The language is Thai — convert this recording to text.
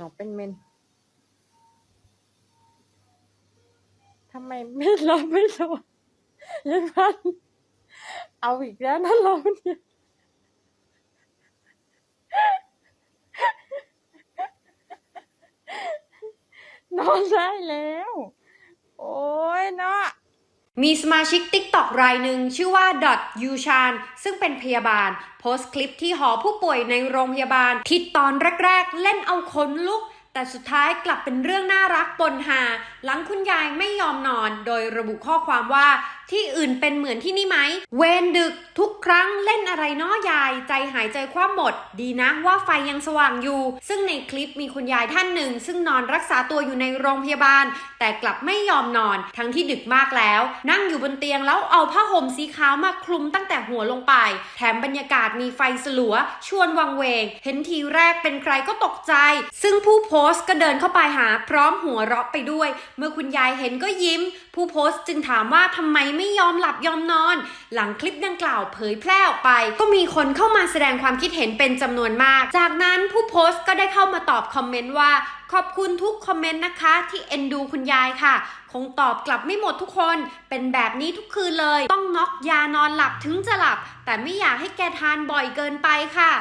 น้องเป็นเมนทำไมไม่เราไม่รอยังพันเอาอีกแล้วนะเราเนี่ยนอนได้แล้ว มีสมาชิก TikTok รายหนึ่งชื่อว่าดอทยูชานซึ่งเป็นพยาบาล โพสต์คลิปที่หอผู้ป่วยในโรงพยาบาลที่ตอนแรกๆ เล่นเอาขนลุก แต่สุดท้ายกลับเป็นเรื่องน่ารักปนหา หลังคุณยายไม่ยอมนอน โดยระบุข้อความว่า ที่อื่นเป็นเหมือนที่นี่ไหม เวนดึกทุกครั้งเล่นอะไรน้อยาย ใจหายใจคว่ำหมด ดีนะว่าไฟยังสว่างอยู่ ซึ่งในคลิปมีคุณยายท่านหนึ่ง ซึ่งนอนรักษาตัวอยู่ในโรงพยาบาล แต่กลับไม่ยอมนอน ทั้งที่ดึกมากแล้ว นั่งอยู่บนเตียงแล้วเอาผ้าห่มสีขาวมาคลุมตั้งแต่หัวลงไป แถมบรรยากาศมีไฟสลัว ชวนวังเวง เห็นทีแรกเป็นใครก็ตกใจ ซึ่งผู้โพสต์ก็เดินเข้าไปหา พร้อมหัวเราะไปด้วย เมื่อคุณยายเห็นก็ยิ้ม ผู้โพสต์จึงถามว่าทำไมไม่ยอมหลับยอมนอน หลังคลิปดังกล่าวเผยแพร่ออกไป ก็มีคนเข้ามาแสดงความคิดเห็นเป็นจำนวนมาก จากนั้นผู้โพสต์ก็ได้เข้ามาตอบคอมเมนต์ว่า ขอบคุณทุกคอมเมนต์นะคะ ที่เอ็นดูคุณยายค่ะ คงตอบกลับไม่หมดทุกคน เป็นแบบนี้ทุกคืนเลย ต้องน็อกยานอนหลับถึงจะหลับ แต่ไม่อยากให้แกทานบ่อยเกินไปค่ะ